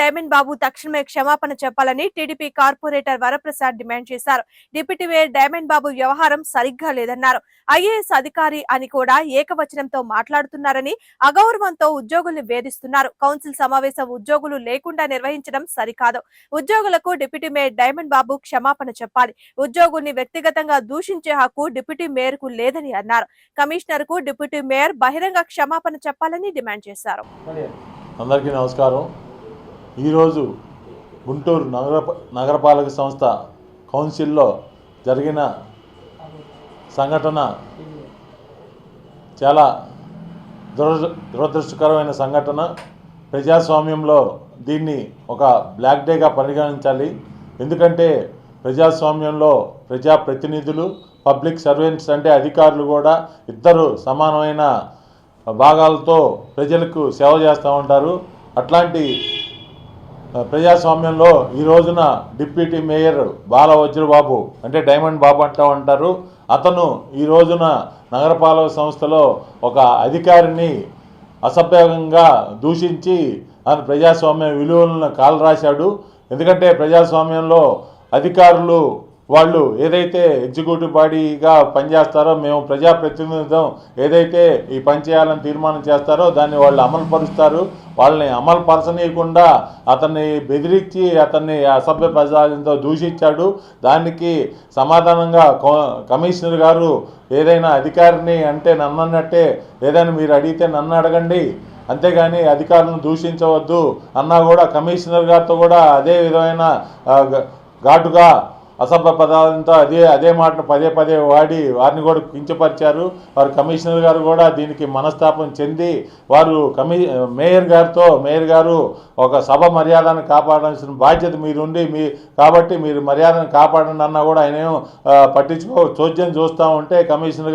Diamond బాబు తక్షణమే క్షమాపణ చెప్పాలని టీడీపీ కార్పొరేటర్ వరప్రసాద్ డిమాండ్ చేశారు. డిప్యూటీ మేయర్ డైమండ్ బాబు వ్యవహారం సరిగ్గా లేదన్నారు. ఐఏఎస్ అధికారి అని కూడా ఏకవచనంతో మాట్లాడుతున్నారని అగౌరవంతో ఉద్యోగుల్ని వేధిస్తున్నారు. కౌన్సిల్ సమావేశం ఉద్యోగులు లేకుండా నిర్వహించడం సరికాదు. ఉద్యోగులకు డిప్యూటీ మేయర్ డైమండ్ బాబు క్షమాపణ చెప్పాలి. ఉద్యోగుల్ని వ్యక్తిగతంగా దూషించే హక్కు డిప్యూటీ మేయర్కు లేదని అన్నారు. కమిషనర్కు డిప్యూటీ మేయర్ బహిరంగ క్షమాపణ చెప్పాలని డిమాండ్ చేశారు. అందరికీ నమస్కారం. ఈరోజు గుంటూరు నగర నగరపాలక సంస్థ కౌన్సిల్లో జరిగిన సంఘటన చాలా దురద దురదృష్టకరమైన సంఘటన. ప్రజాస్వామ్యంలో దీన్ని ఒక బ్లాక్ డేగా పరిగణించాలి. ఎందుకంటే ప్రజాస్వామ్యంలో ప్రజాప్రతినిధులు పబ్లిక్ సర్వెంట్స్ అంటే అధికారులు కూడా ఇద్దరు సమానమైన భాగాలతో ప్రజలకు సేవ చేస్తూ ఉంటారు. అట్లాంటి ప్రజాస్వామ్యంలో ఈ రోజున డిప్యూటీ మేయర్ బాల వజ్రబాబు అంటే డైమండ్ బాబు అంటూ ఉంటారు. అతను ఈ రోజున నగరపాలక సంస్థలో ఒక అధికారిని అసభ్యంగా దూషించి ఆయన ప్రజాస్వామ్య విలువలను కాలరాశాడు. ఎందుకంటే ప్రజాస్వామ్యంలో అధికారులు వాళ్ళు ఏదైతే ఎగ్జిక్యూటివ్ బాడీగా పనిచేస్తారో మేము ప్రజాప్రతినిధులం ఏదైతే ఈ పని చేయాలని తీర్మానం చేస్తారో దాన్ని వాళ్ళు అమలు పరుస్తారు వాళ్ళని అమలు పరచనీయకుండా అతన్ని బెదిరించి అతన్ని అసభ్య పదాలతో దూషించాడు. దానికి సమాధానంగా కమిషనర్ గారు ఏదైనా అధికారిని అంటే నన్ను అన్నట్టే ఏదైనా మీరు అడిగితే నన్ను అడగండి. అంతేగాని అధికారులను దూషించవద్దు అన్నా కూడా కమిషనర్ గారితో కూడా అదే విధమైన ఘాటుగా అసభ్య పదాలతో అదే అదే మాటను పదే పదే వాడి వారిని కూడా కించపరిచారు. వారు కమిషనర్ గారు కూడా దీనికి మనస్తాపం చెంది వారు కమి మేయర్ గారితో మేయర్ గారు ఒక సభ మర్యాదను కాపాడాల్సిన బాధ్యత మీరుండి మీ కాబట్టి మీరు మర్యాదను కాపాడండి అన్నా కూడా ఆయన పట్టించుకో చోద్యం చూస్తూ ఉంటే కమిషనర్ గారు